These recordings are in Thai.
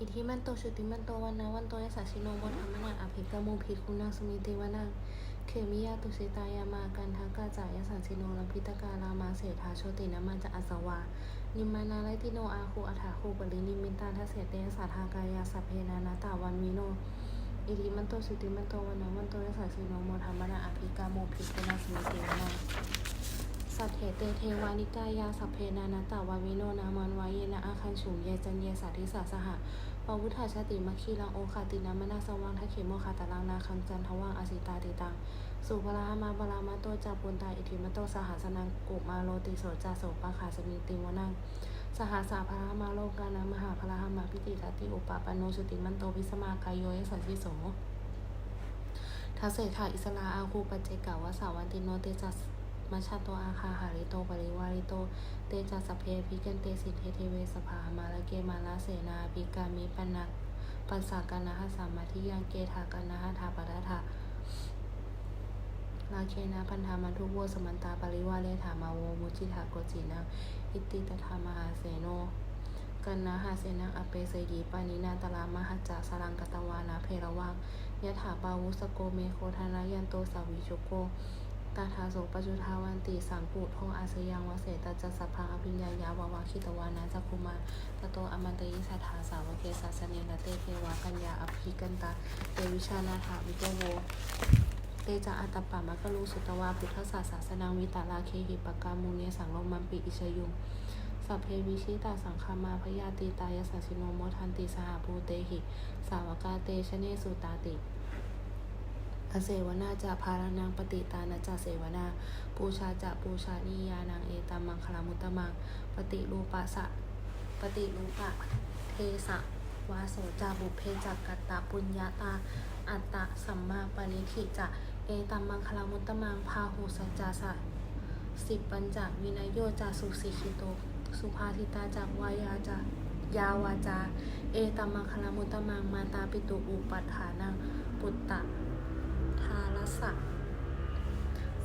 อิทิมันโตชุติมันโตวันนาวันโตยสสชิโนโมธรรมนาอภิกามุภิคุนังสมิติวนังเขมิยาตุสิตายามากันทักกาจายสันสิโนลัมพิตกาลามาเสถาโชตินามันจะอัสวา นิมานาไลติโนอาคูอัฏฐาคูปรินิมิตาทัสเสเตสาทากายาสัพเพนานาตาวันมิโนอิทิมันโตสุติมันโตวันนาวันโตยสสชิโนโมธรรมนาอภิกามุภิคุนังสมิติวนัง สัทเถเตเทวานิกายาสัพเพนานาตาวาวิโนนามันวายเยนะอาคันฉุงเยจันเยสาธิสาสหะปวุฒาชติมัคคีลังโอคาตินามนาสวังทัเขโมคาตาลังนาคังจันทวังอสิตาติตังสุภลามาบาลามาโตจาปุนตาอิทิมโตสหัสนังกุมาโลติโสจาโสปะขาสมิติวนังสหัสาพรามาโลกานังมหาพราหมาพิติตติอุปปปนโนสติมันโตวิสมากายโยยสันติโสทัสเสขาอิสลาอาคูปัจเจกาวสาวันติโนเตจัส มัชชาโตอาคาหาริโตปริวาริโต เตจัสสพเพพิกันเตสิเทเทเวสภามาลเกมาลาเสนาภิกามิปันนักปัสสากานาหสามาธิยังเกทากานาหทาปะทะทาลาเคนะพันธามันทุโวสมันตาปริวาเลถามาโวมุจิทาโกจินังอิติตถามหาเสโนกันนะหาเสนังอเปเสยีปานินาตลามหัจจาสลังกตวานาเพระวังยะถาปาวุสโกเมโคทานายันโตสาวิชุโก ตาทาโสปจุทาวันติสังปุโทอาสยังวเสตจัสพังอภิญญายาวาวาคิตวานาจักคุมาตโตอมันตยิสัทธาสาวเคสัสเนนะเตเทวากัญญาอภิกันตาเตวิชานาถาวิโกโวเตจาอัตปะมะกะลูสุตวาพุทธศาสสนังวิตาลาเคหิปกามุเนสังโลมัมปิอิชยุงสัพเพวิชิตาสังคามาพยาติตายสัสสิโนโมทันติสหภูเตหิ สาวกาเตชเนสุตาติ อเสวนาจะพารานังปฏิตานะจะเสวนา ปูชาจะปูชานิยานังเอตัมมังคลามุตตมัง ปฏิรูปะสะ ปฏิรูปะเทสะวาโสจาบุเพจักกัตตะปุญญาตา อัตตะสัมมาปณิธิจะ เอตัมมังคลามุตตมัง พาหูสัจจาสะสิบปัญจวินยโยจาสุสิคิโต สุภาทิตาจากวายาจายาวาจา เอตัมมังคลามุตตมัง มาตาปิตุอุปัฏฐานัง ปุตตะาลสัก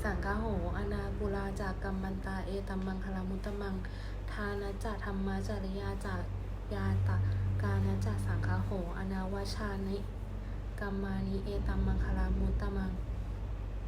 สังฆโห อนากุราจากกัมมันตาเอตัมมังคลามุตตมัง ทานะจะธรรมจริยาจากยาตะกานะจะสังฆโห อนาวชานิกัมมานิเอตัมมังคลามุตตมัง